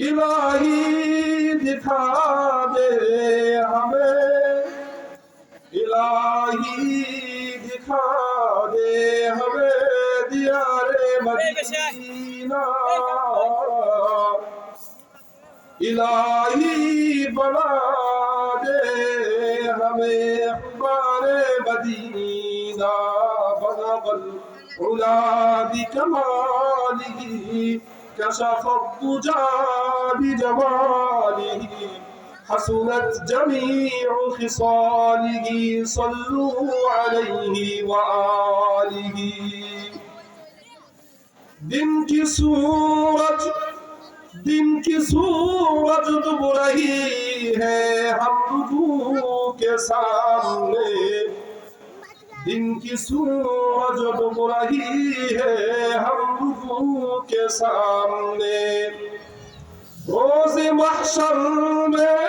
इलाही दिखा दे हमें इलाही दिखा दे हमें दिया रे मदीना इलाही बना दे हमें हमारे मदीना बना बल उला कमाली كشف الضجى بجماله حسنت جميع خصاله صلوا عليه وآله दिन की सूरज दिन की सूरज डूब रही है हम रुकू के सामने دن کی سورج ڈب رہی ہے ہم کے سامنے۔ روز محشر میں،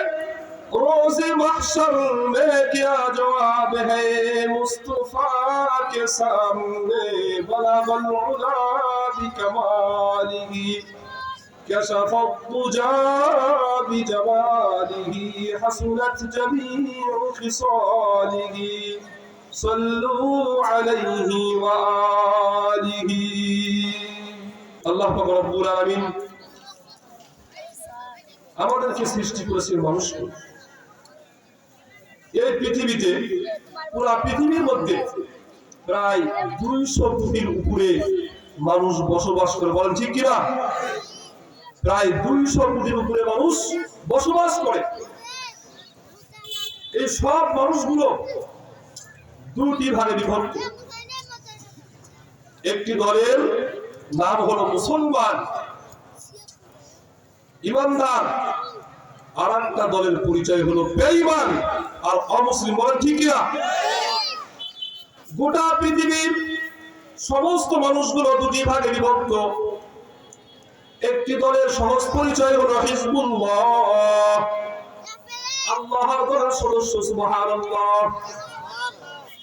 روز محشر میں کیا جواب ہے مصطفیٰ کے سامنے؟ بلا بلا بکمالی کشف الضجا بجماله حسنت جميع خصاله صلوا عليه وآله الله رب العالمين আমাদেরকে সৃষ্টি করেছেন মানুষকে এই পৃথিবীতে পুরা পৃথিবীর মধ্যে প্রায় দুইশো কোটির উপরে মানুষ বসবাস করে বলেন ঠিক কিনা প্রায় দুইশো কোটির উপরে মানুষ বসবাস করে এই সব মানুষগুলো দুটি ভাগে বিভক্ত। একটি দলের নাম হলো মুসলমান, ইমানদার, আর একটা দলের পরিচয় হলো বেঈমান, আর অমুসলিম বলেন ঠিক গোটা পৃথিবীর সমস্ত মানুষগুলো দুটি ভাগে বিভক্ত। একটি দলের সহজ পরিচয় হলো হিজবুল্লাহ। আল্লাহর দলের সদস্য, সুবহানাল্লাহ।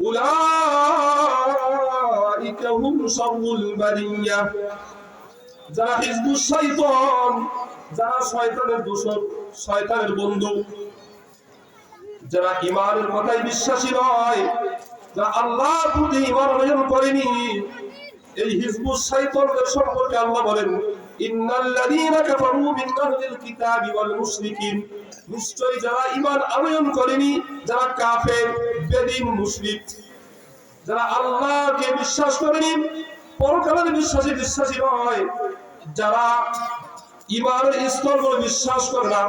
উলাইকা যারা শয়তান, যারা শয়তানের দূষণ শয়তানের বন্ধু। যারা ইমানের কথায় বিশ্বাসী নয়, যারা আল্লাহর প্রতি ইমান অর্জন করেনি, এই হিজবুস শয়তানদের সম্পর্কে আল্লাহ বলেন, ইন্নাল্লাযীনা কাফারু মিন আহলিল কিতাবি ওয়াল মুশরিকিন। নিশ্চয়ই যারা ঈমান আনয়ন করেনি, যারা কাফের বেদিন মুশরিক যারা আল্লাহকে বিশ্বাস করেনি পরকালের বিশ্বাসী বিশ্বাসী নয়। যারা ইমানের স্তরগুলো বিশ্বাস করে না,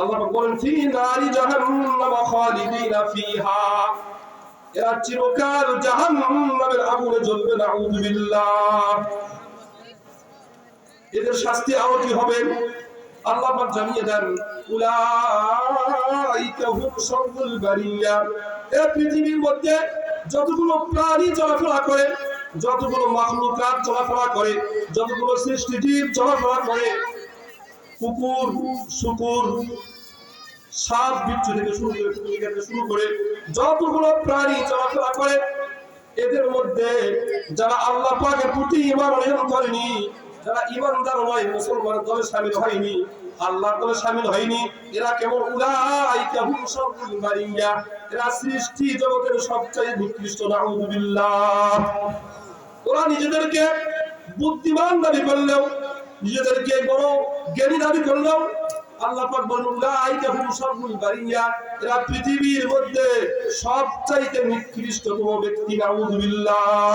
আল্লাহ বলেন, ফি নারি জাহান্নাম খালিদিনা ফিহা। এরা চিরকাল জাহান্নামের আগুনে জ্বলবে, নাউযু বিল্লাহ। এদের শাস্তি আরও কি হবে? আল্লাহ পাক জানিয়ে দেন, উলাইকা হুম শাররুল বারিয়া। এই পৃথিবীর মধ্যে যতগুলো প্রাণী চলাফেরা করে, যতগুলো মাখলুকাত চলাফেরা করে, যতগুলো সৃষ্টি জীব চলাফেরা করে, কুকুর, শুকুর, সাপ বিচ্ছু থেকে শুরু করে থেকে শুরু করে, যতগুলো প্রাণী চলাফেরা করে, এদের মধ্যে যারা আল্লাহ পাকের প্রতি ইমান অর্জন করেনি, যারা ইমানদার নয়, মুসলমান দলে শামিল হয়নি আল্লাহর দলে শামিল হয়নি। এরা কেবল উলাইকা হুম শাররুল বারিয়া। এরা সৃষ্টি জগতের সবচেয়ে নিকৃষ্ট নাউযুবিল্লাহ ওরা নিজেদেরকে বুদ্ধিমান দাবি করলেও, নিজেদেরকে বড় জ্ঞানী দাবি করলেও আল্লাহ পাক বলেন, উলাইকা হুম শাররুল বারিয়া। এরা পৃথিবীর মধ্যে সবচাইতে নিকৃষ্টতম ব্যক্তি নাউযুবিল্লাহ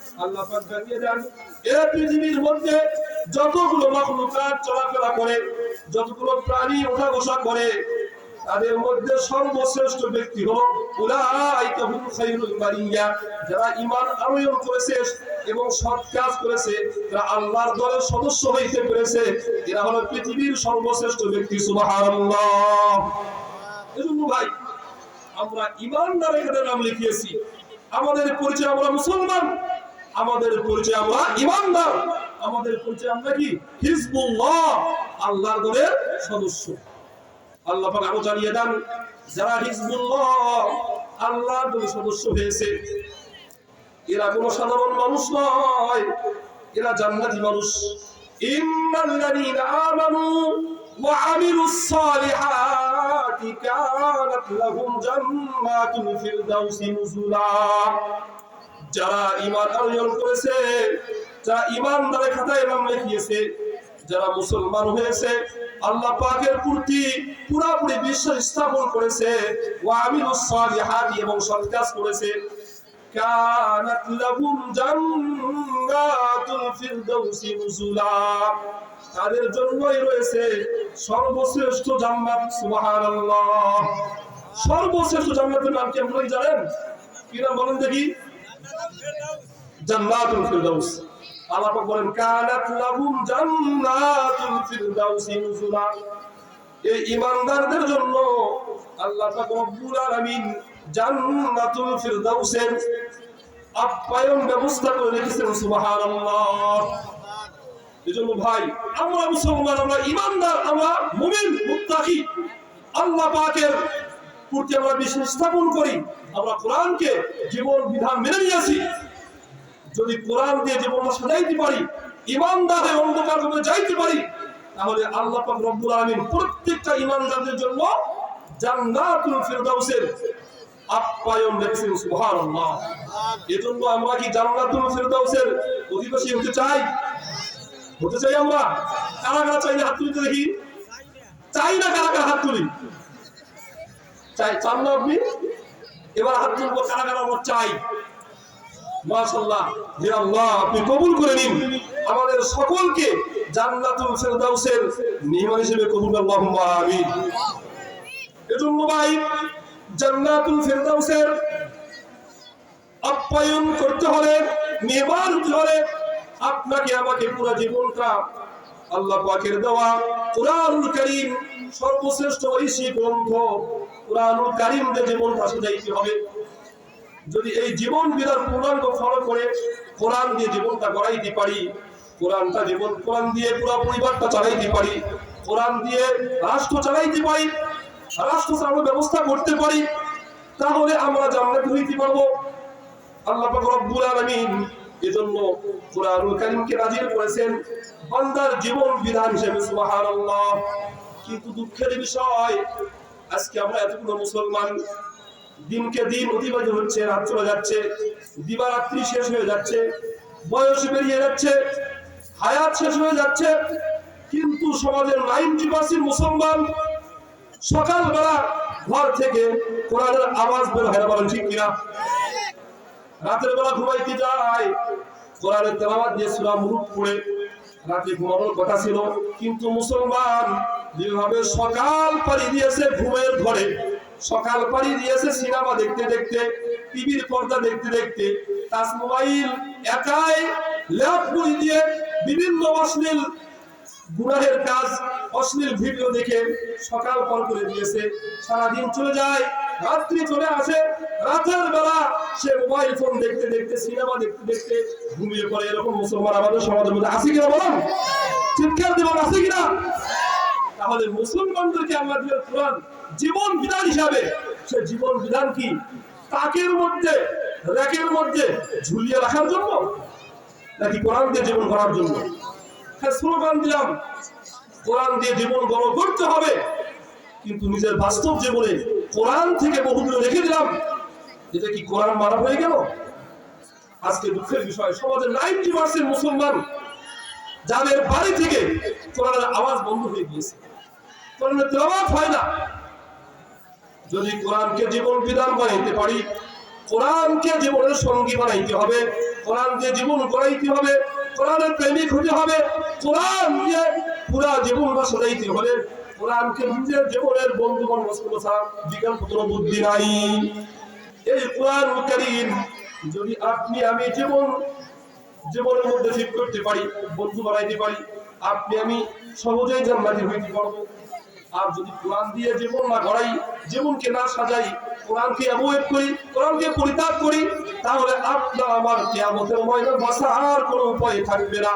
আল্লাহ পাক জানিয়ে দেন এই পৃথিবীর মধ্যে যতগুলো মাখলুকাত চলাফেরা করে, যতগুলো প্রাণী ওঠা বসা করে, তাদের মধ্যে সর্বশ্রেষ্ঠ ব্যক্তি হলো বারিয়া। যারা করেছে এবং সৎ কাজ করেছে যারা আল্লাহর দলের সদস্য হইতে পেরেছে। এরা হলো পৃথিবীর সর্বশ্রেষ্ঠ ব্যক্তি, সুবহানাল্লাহ। এজন্য ভাই, আমরা ইমানদার এখানে নাম লিখিয়েছি। আমাদের পরিচয় আমরা মুসলমান। আমাদের পরিচয় আমরা ইমানদার। আমাদের পরিচয় আমরা কি? হিজবুল্লাহ, আল্লাহর দলের সদস্য। আল্লাহ পাক আরও জানিয়ে দেন, যারা হিজবুল্লাহ, আল্লাহর দলের সদস্য হয়েছে, এরা কোনো সাধারণ মানুষ নয়, এরা জান্নাতি মানুষ। ইন্নাল্লাযীনা আমানু ওয়া আমিলুস সালিহাতি কানাত লাহুম জান্নাতুল ফিরদাউসি নুজুলা। যারা ইমান অর্জন করেছে, যারা ঈমানদারের খাতায় নাম লিখিয়েছে, যারা মুসলমান হয়েছে, আল্লাহ পাকের প্রতি পুরাপুরি বিশ্বাস স্থাপন করেছে, ওয়া আমিলুস সালিহাতি এবং সৎ কাজ করেছে। কানাত লাহুম জান্নাতুল ফিরদাউসি নুজুলা। তাদের জন্যই রয়েছে সর্বশ্রেষ্ঠ জান্নাত, সুবহানাল্লাহ। সর্বশ্রেষ্ঠ জান্নাতের নাম কি আপনারা জানেন? কি নাম বলেন দেখি। জান্নাতুল ফিরদাউস। আল্লাহ পাক বলেন, কানাত লাহুম জান্নাতুল ফিরদাউসি নুজুলা। এই ঈমানদারদের জন্য আল্লাহ পাক রব্বুল আলামিন জান্নাতুল ফিরদাউসের আপ্যায়ন ব্যবস্থা করে রেখেছেন, সুবহানাল্লাহ। এজন্য ভাই, আমরা মুসলমান, আমরা ইমানদার আমরা মুমিন, মুত্তাকি। আল্লাহ পাকের প্রতি আমরা বিশ্বাস স্থাপন করি। আমরা কোরআনকে জীবন বিধান মেনে নিয়েছি। যদি কোরআন দিয়ে জীবনটা সাজাইতে পারি ইমানদারের অন্ধকার করে যাইতে পারি, তাহলে আল্লাহ পাক রব্বুল আলামিন প্রত্যেকটা ইমানদারদের জন্য জান্নাতুল ফিরদাউসের আপ্যায়ন রেখেছেন সুবহানাল্লাহ। এজন্য আমরা কি জান্নাতুল ফিরদাউসের অধিবাসী হতে চাই? হতে চাই আমরা? কারা কারা চাই হাত তুলিতে দেখি? চাই না কারা কারা হাত তুলি? চাই, চান না আপনি? এবার হাত তুলবো কারা কারা আমরা চাই? আপ্যায়ন করতে হলে মেহমান হতে হলে আপনাকে আমাকে পুরো জীবনটা আল্লাহ পাকের দেওয়া কোরআনুল কারীম সর্বশ্রেষ্ঠ ঐশী গ্রন্থ কোরআনুল কারীম দিয়ে জীবনটা সাজাইতে হবে। যদি এই জীবন বিধান পূর্ণাঙ্গ ফলো করে কোরআন দিয়ে জীবনটা গড়াইতে পারি, কোরআনটা জীবন, কোরআন দিয়ে পুরো পরিবারটা চালাইতে পারি, কোরআন দিয়ে রাষ্ট্র চালাইতে পারি, রাষ্ট্র চালানোর ব্যবস্থা করতে পারি, তাহলে আমরা জান্নাত হইতে পারব। আল্লাহ পাক রব্বুল আলামিন এজন্য কোরআনুল কারীমকে নাজিল করেছেন বান্দার জীবন বিধান হিসেবে, সুবহানাল্লাহ। কিন্তু দুঃখের বিষয়, আজকে আমরা এতগুলো মুসলমান দিনকে দিন অতিবাহিত হচ্ছে, রাত চলে যাচ্ছে, দিবারাত্রি শেষ হয়ে যাচ্ছে, বয়স বেরিয়ে যাচ্ছে, হায়াত শেষ হয়ে যাচ্ছে, কিন্তু সমাজের নাইনটি পার্সেন্ট মুসলমান সকালবেলা ঘর থেকে কোরআনের আওয়াজ বের হয় বলেন ঠিক কিনা? রাতের বেলা ঘুমাইতে যায়, কোরআনের তেলাওয়াত দিয়ে সূরা মুলুক পড়ে, রাতে ঘুমানোর কথা ছিল, কিন্তু মুসলমান যেভাবে সকাল পাড়ি দিয়েছে ঘুমের ঘরে সকাল পাড়ি দিয়েছে সিনেমা দেখতে দেখতে, টিভির পর্দা দেখতে দেখতে তার মোবাইল একাই ল্যাপ মুড়ি দিয়ে বিভিন্ন অশ্লীল গুনাহের কাজ, অশ্লীল ভিডিও দেখে সকাল পর করে দিয়েছে সারাদিন চলে যায়, রাত্রি চলে আসে, রাতের বেলা সে মোবাইল ফোন দেখতে দেখতে, সিনেমা দেখতে দেখতে ঘুমিয়ে পড়ে। এরকম মুসলমান আমাদের সমাজের মধ্যে আছে কিনা বলুন? চিৎকার দেবেন, আছে কিনা? তাহলে মুসলমানদেরকে আমরা দিলে কোরআন। জীবন বিধান হিসাবে। সে জীবন বিধান কি? তাকের মধ্যে, র্যাকের মধ্যে ঝুলিয়ে রাখার জন্য? নাকি কোরআন দিয়ে জীবন করার জন্য? হ্যাঁ স্লোগান দিলাম, কোরআন দিয়ে জীবন গড় করতে হবে। কিন্তু নিজের বাস্তব জীবনে কোরআন থেকে বহু দূরে রেখে দিলাম। এটা কি কোরআন মারা হয়ে গেল? আজকে দুঃখের বিষয়, সমাজের নাইনটি পার্সেন্ট মুসলমান যাদের বাড়ি থেকে কোরআনের আওয়াজ বন্ধ হয়ে গিয়েছে। কোরআনের তেলাওয়াত হয় না যদি কোরআনকে জীবন বিধান বানাইতে পারি, কোরআনকে জীবনের সঙ্গী বানাইতে হবে, কোরআনকে জীবন গড়াইতে হবে, কোরআনের প্রেমিক হতে হবে, কোরআন দিয়ে পুরা জীবন বাসাইতে হলে কোরআনকে নিজের জীবনের বন্ধু বান্ধব ছাড়া কোনো বুদ্ধি নাই। এই কোরআন করিম যদি আপনি আমি জীবন, জীবনের মধ্যে ঠিক করতে পারি, বন্ধু বানাইতে পারি, আপনি আমি সহজেই জান্নাতি হইতে পারব। আর যদি কোরআন দিয়ে জীবন না গড়াই জীবনকে না সাজাই, কোরআনকে অ্যাভয়েড করি, কোরআনকে পরিত্যাগ করি, তাহলে আপনার আমার কেয়ামতের ময়দান বাঁচার কোনো উপায় থাকবে না।